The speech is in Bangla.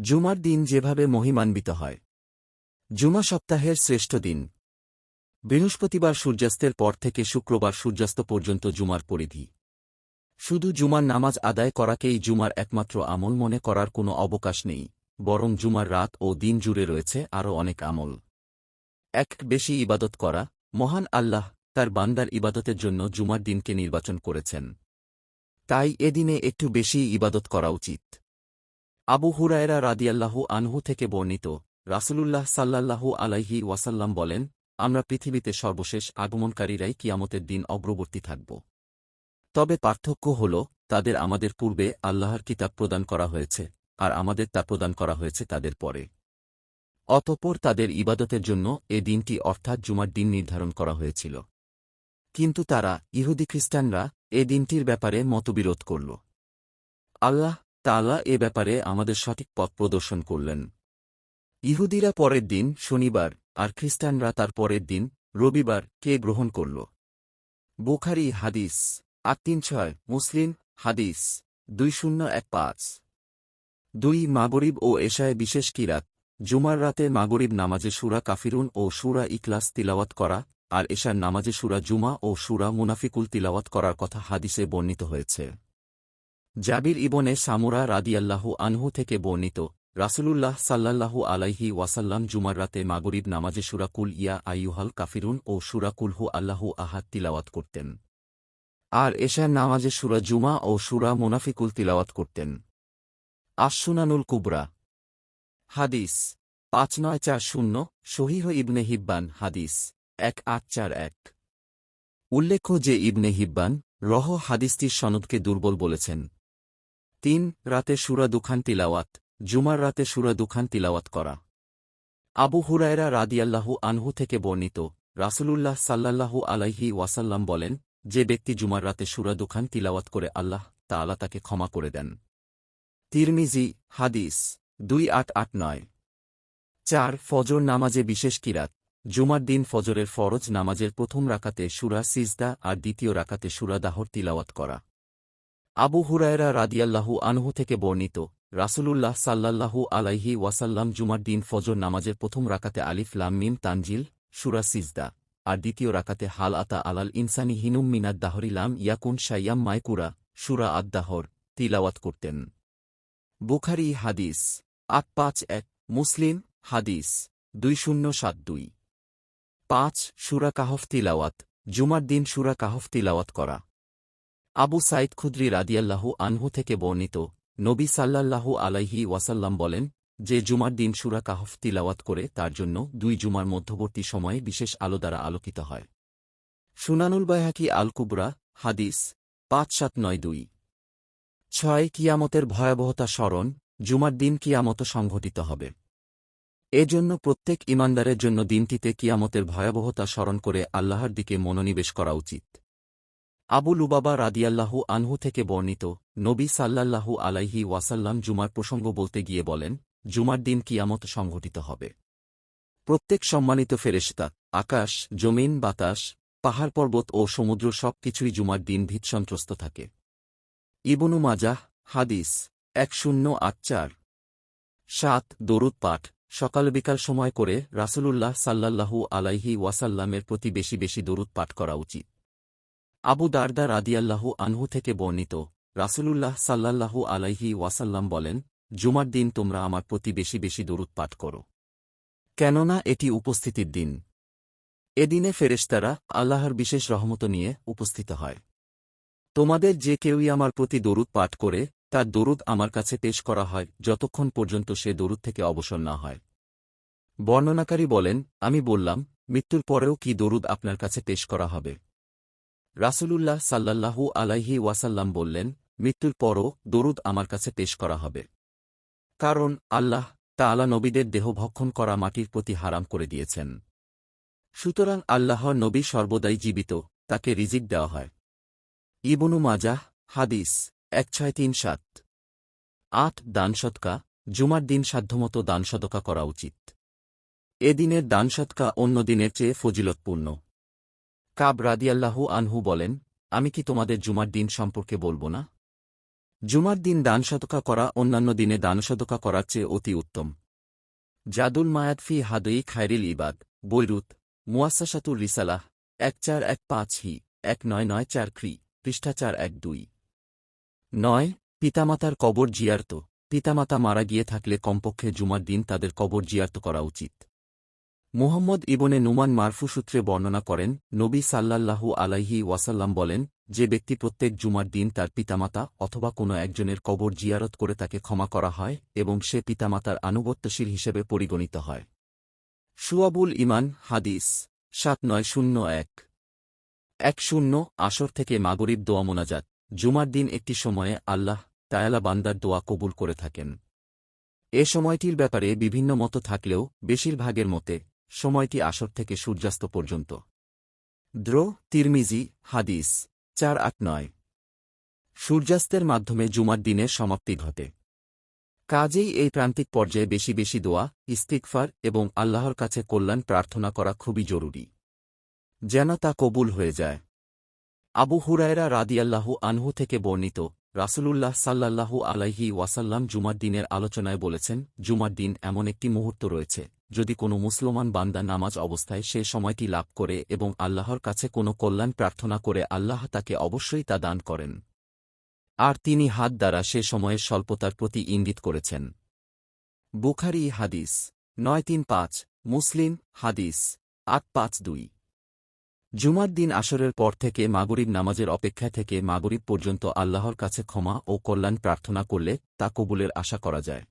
জুমার দিন যেভাবে মহিমান্বিত হয়। জুমা সপ্তাহের শ্রেষ্ঠ দিন। বৃহস্পতিবার সূর্যাস্তের পর থেকে শুক্রবার সূর্যাস্ত পর্যন্ত জুমার পরিধি। শুধু জুমার নামাজ আদায় করাকেই জুমার একমাত্র আমল মনে করার কোনো অবকাশ নেই, বরং জুমার রাত ও দিন জুড়ে রয়েছে আরও অনেক আমল। এক, বেশি ইবাদত করা। মহান আল্লাহ তার বান্দার ইবাদতের জন্য জুমার দিনকে নির্বাচন করেছেন। তাই এদিনে একটু বেশি ইবাদত করা উচিত। আবু হুরায়রা রাদিয়াল্লাহু আনহু থেকে বর্ণিত, রাসুলুল্লাহ সাল্লাল্লাহু আলাইহি ওয়াসাল্লাম বলেন, আমরা পৃথিবীতে সর্বশেষ আগমনকারীরাই কিয়ামতের দিন অগ্রবর্তী থাকব। তবে পার্থক্য হল, তাদের আমাদের পূর্বে আল্লাহর কিতাব প্রদান করা হয়েছে, আর আমাদের তা প্রদান করা হয়েছে তাদের পরে। অতঃপর তাদের ইবাদতের জন্য এ দিনটি অর্থাৎ জুমার দিন নির্ধারণ করা হয়েছিল। কিন্তু তারা, ইহুদি খ্রিস্টানরা, এ দিনটির ব্যাপারে মতবিরোধ করল। আল্লাহ তাআলা এ ব্যাপারে আমাদের সঠিক পথ প্রদর্শন করলেন। ইহুদিরা পরের দিন, শনিবার, আর খ্রিস্টানরা তার পরের দিন, রবিবার, কে গ্রহণ করল? বুখারি হাদিস, আট তিন ছয়, মুসলিম হাদিস, দুই শূন্য এক পাঁচ। দুই মাগরিব ও এশায় বিশেষ কিরাত জুমার রাতে মাগরিব নামাজে সুরা কাফিরুন ও সুরা ইকলাস তিলাওয়াত করা, আর এশার নামাজে সুরা জুমা ও সুরা মুনাফিকুল তিলাওয়াত করার কথা হাদিসে বর্ণিত হয়েছে। জাবির ইবনে সামুরা রাদিয়াল্লাহু আনহু থেকে বর্ণিত, রাসূলুল্লাহ সাল্লাল্লাহু আলাইহি ওয়াসাল্লাম জুমার রাতে মাগরিব নামাজে সুরাকুল ইয়া আইয়ুহাল কাফিরুন ও সুরা কুলহু আল্লাহু আহাদ তিলাওয়াত করতেন। আর এশার নামাজে সুরা জুমা ও সুরা মুনাফিকুল তিলাওয়াত করতেন। আশুনানুল কুবরা। হাদিস, পাঁচ নয় চার শূন্য শহীহ ইবনে হিব্বান, হাদিস, এক আট চার এক। উল্লেখ্য যে ইবনে হিব্বান রহ হাদিসটির সনদকে দুর্বল বলেছেন। তিন, রাতে সুরা দুখান তিলাওয়াত, জুমার রাতে সুরা দুখান তিলাওয়াত করা। আবু হুরায়রা রাদিয়াল্লাহু আনহু থেকে বর্ণিত, রাসুলুল্লাহ সাল্লাল্লাহু আলাইহি ওয়াসাল্লাম বলেন, যে ব্যক্তি জুমার রাতে সুরা দুখান তিলাওয়াত করে আল্লাহ তাআলা তাকে ক্ষমা করে দেন। তিরমিজি, হাদিস, দুই আট আট নয়। চার, ফজর নামাজে বিশেষ কিরাত, জুমার দিন ফজরের ফরজ নামাজের প্রথম রাকাতে সুরা সিজদা আর দ্বিতীয় রাকাতে সুরা দাহর তিলাওয়াত করা। আবু হুরায়রা রাদিয়াল্লাহু আনহু থেকে বর্ণিত, রাসূলুল্লাহ সাল্লাল্লাহু আলাইহি ওয়াসাল্লাম জুমার দিন ফজর নামাজের প্রথম রাকাতে আলিফ লাম মিম তানজিল, সুরা সিজদা, আর দ্বিতীয় রাকাতে হাল আতা আলাল ইনসানি হিনুম মিনাদ দাহরি লাম ইয়াকুন শাইয়াম মায়কুরা সুরা আদ্দাহর, তিলাওয়াত করতেন। বুখারি হাদিস, আট পাঁচ এক, মুসলিম হাদিস, দুই শূন্য সাত দুই। পাঁচ, সুরা কাহফ তিলাওয়াত, জুমার দিন সুরা কাহফ তিলাওয়াত করা। আবু সাইদ খুদ্রি রাদিয়াল্লাহু আনহু থেকে বর্ণিত নবী সাল্লাল্লাহু আলাইহি ওয়াসাল্লাম বলেন, যে জুমার দিন সুরা কাহফ তিলাওয়াত করে তার জন্য দুই জুমার মধ্যবর্তী সময়ে বিশেষ আলো দ্বারা আলোকিত হয়। সুনানুল বায়াকি আল কুবরা হাদিস, পাঁচ সাত নয় দুই। ছয়, কিয়ামতের ভয়াবহতা স্মরণ, জুমার দিন কিয়ামত সংঘটিত হবে। এজন্য প্রত্যেক ইমানদারের জন্য দিনটিতে কিয়ামতের ভয়াবহতা স্মরণ করে আল্লাহর দিকে মনোনিবেশ করা উচিত। আবু লুবাবা রাদিয়াল্লাহু আনহু থেকে বর্ণিত নবী সাল্লাল্লাহু আলাইহি ওয়াসাল্লাম জুমার প্রসঙ্গ বলতে গিয়ে বলেন, জুমার দিন কিয়ামত সংঘটিত হবে। প্রত্যেক সম্মানিত ফেরেশতা, আকাশ, জমিন, বাতাস, পাহাড়, পর্বত ও সমুদ্র সব কিছুই জুমার দিন ভীতসন্ত্রস্ত থাকে। ইবনু মাজাহ, হাদিস, এক শূন্য আট চার। সাত, দরুদ পাঠ, সকাল বিকাল সময় করে রাসূলুল্লাহ সাল্লাল্লাহু আলাইহি ওয়াসাল্লামের প্রতি বেশি বেশি দরুদ পাঠ করা উচিত। আবু দারদা রাদিয়াল্লাহু আনহু থেকে বর্ণিত, রাসূলুল্লাহ সাল্লাল্লাহু আলাইহি ওয়াসাল্লাম বলেন, জুমার দিন তোমরা আমার প্রতি বেশি বেশি দরুদ পাঠ করো। কেননা এটি উপস্থিতির দিন। এদিনে ফেরেশতারা আল্লাহর বিশেষ রহমত নিয়ে উপস্থিত হয়। তোমাদের যে কেউই আমার প্রতি দরুদ পাঠ করে, তার দরুদ আমার কাছে পেশ করা হয় যতক্ষণ পর্যন্ত সে দরুদ থেকে অবসর না হয়। বর্ণনাকারী বলেন, আমি বললাম, মৃত্যুর পরেও কি দরুদ আপনার কাছে পেশ করা হবে? রাসূলুল্লাহ সাল্লাল্লাহু আলাইহি ওয়াসাল্লাম বললেন, মৃত্যুর পরও দরুদ আমার কাছে পেশ করা হবে। কারণ আল্লাহ তাআলা নবীদের দেহ ভক্ষণ করা মাটির প্রতি হারাম করে দিয়েছেন। সুতরাং আল্লাহর নবী সর্বদাই জীবিত, তাকে রিজিক দেওয়া হয়। ইবনু মাজাহ, হাদিস, এক ছয় তিন সাত। আট দান সৎকা জুমার দিন সাধ্যমতো দান সদকা করা উচিত। এ দিনের দান সৎকা অন্য দিনের চেয়ে ফজিলতপূর্ণ। কাব রাদিয়াল্লাহু আনহু বলেন, আমি কি তোমাদের জুমার দিন সম্পর্কে বলব না? জুমার দিন দান শতকা করা অন্যান্য দিনে দান শতকা করার চেয়ে অতি উত্তম। জাদুল মায়াত ফি হাদই খায়রিল ইবাদ, বৈরুত মুয়াসাসাতুর রিসালাহ এক চার এক পাঁচ হি, এক নয় নয় চার ক্রি পৃষ্ঠা চার এক দুই। নয়, পিতামাতার কবর জিয়ার্ত, পিতামাতা মারা গিয়ে থাকলে কমপক্ষে জুমার দিন তাদের কবর জিয়ার্ত করা উচিত। মুহম্মদ ইবনে নুমান মারফু সূত্রে বর্ণনা করেন, নবী সাল্লাল্লাহু আলাইহি ওয়াসাল্লাম বলেন, যে ব্যক্তি প্রত্যেক জুমার দিন তার পিতামাতা অথবা কোনো একজনের কবর জিয়ারত করে তাকে ক্ষমা করা হয় এবং সে পিতামাতার আনুগত্যশীল হিসেবে পরিগণিত হয়। সুয়াবুল ইমান, হাদিস, সাত নয় শূন্য এক। এক শূন্য, আসর থেকে মাগরিব দোয়া মোনাজাত। জুমার দিন একটি সময়ে আল্লাহ তায়ালা বান্দার দোয়া কবুল করে থাকেন। এ সময়টির ব্যাপারে বিভিন্ন মত থাকলেও, বেশিরভাগের মতে সময়টি আসর থেকে সূর্যাস্ত পর্যন্ত। দ্রো তিরমিজি, হাদিস, চার আট নয়। সূর্যাস্তের মাধ্যমে জুমার দিনের সমাপ্তি ঘটে। কাজেই এই প্রান্তিক পর্যায়ে বেশি বেশি দোয়া ইস্তিকফার এবং আল্লাহর কাছে কল্যাণ প্রার্থনা করা খুবই জরুরি। যেন তা কবুল হয়ে যায়। আবু হুরায়রা রাদিয়াল্লাহু আনহু থেকে বর্ণিত, রাসূলুল্লাহ সাল্লাল্লাহু আলাইহি ওয়াসাল্লাম জুমার দিনের আলোচনায় বলেছেন, জুমার দিন এমন একটি মুহূর্ত রয়েছে যদি কোনো মুসলমান বান্দা নামাজ অবস্থায় সে সময়টি লাভ করে এবং আল্লাহর কাছে কোনো কল্যাণ প্রার্থনা করে, আল্লাহ তাকে অবশ্যই তা দান করেন। আর তিনি হাত দ্বারা সে সময়ের স্বল্পতার প্রতি ইঙ্গিত করেছেন। বুখারি হাদিস, নয় তিন পাঁচ, মুসলিম হাদিস, আট পাঁচ দুই। জুমার দিন আসরের পর থেকে মাগরিব নামাজের অপেক্ষা থেকে মাগরিব পর্যন্ত আল্লাহর কাছে ক্ষমা ও কল্যাণ প্রার্থনা করলে তা কবুলের আশা করা যায়।